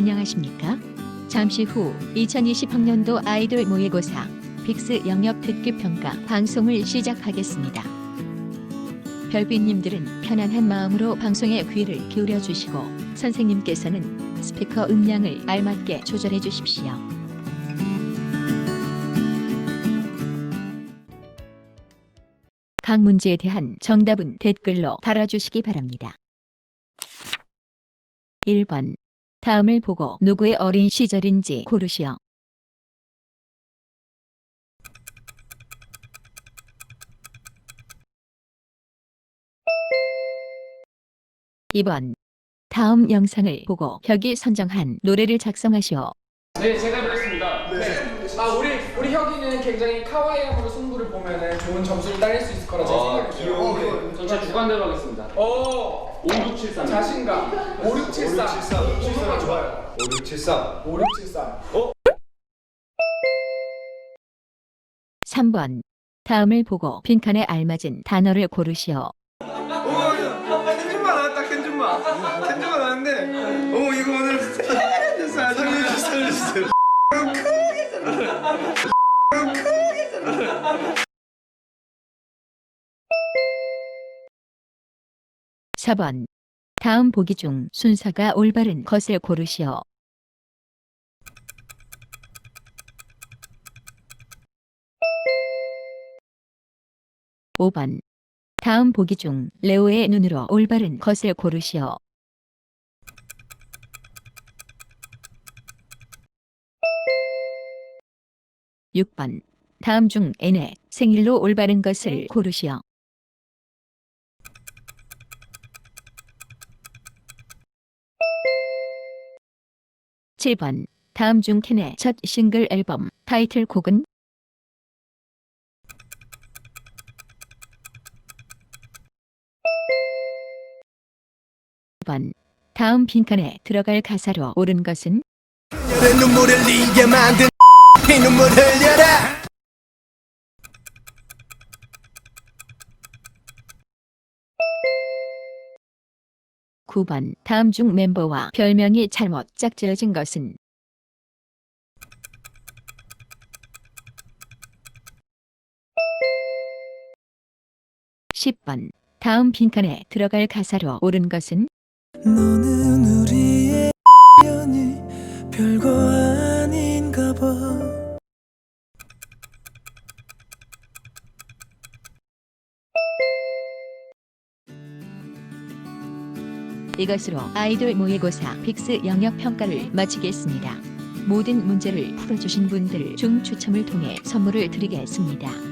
안녕하십니까? 잠시 후 2020학년도 아이돌 모의고사 빅스 영역 듣기 평가 방송을 시작하겠습니다. 별빛님들은 편안한 마음으로 방송에 귀를 기울여 주시고 선생님께서는 스피커 음량을 알맞게 조절해 주십시오. 각 문제에 대한 정답은 댓글로 달아주시기 바랍니다. 1번. 다음을 보고 누구의 어린 시절인지 고르시오. 2번. 다음 영상을 보고 혁이 선정한 노래를 작성하시오. 네, 제가 해보겠습니다. 네. 아, 우리 우리 혁이는 굉장히 카와이함으로 승부를 보면은 좋은 점수를 따낼 수 있을 거라 제가 아, 생각해요. 귀여워. 전체 주관대로 하겠습니다. 어, 5673. 자신감. 5673. 5673. 5673 좋아요. 5673. 5673. 3번. 다음을 보고 빈칸에 알맞은 단어를 고르시오. 오, 캔줌만 나왔다, 캔줌만. 캔줌만 나왔는데, 오, 이거 오늘 살려주세요, 살려주세요, 살려주세요. 크게 살려주세요. 크게 살려주세요. 4번. 다음 보기 중 순서가 올바른 것을 고르시오. 5번. 다음 보기 중 레오의 눈으로 올바른 것을 고르시오. 6번. 다음 중 N의 생일로 올바른 것을 고르시오. 7번. 다음 중 캔의 첫 싱글 앨범 타이틀곡은 1번. 다음 빈칸에 들어갈 가사로 옳은 것은 내 눈물을 흘리게 만든 이 눈물 흘려라 9번. 다음 중 멤버와 별명이 잘못 짝지어진 것은 10번. 다음 빈칸에 들어갈 가사로 옳은 것은 너는 봐 '이것으로 아이돌 모의고사 빅스 영역 평가를 마치겠습니다. 모든 문제를 풀어주신 분들 중 추첨을 통해 선물을 드리겠습니다.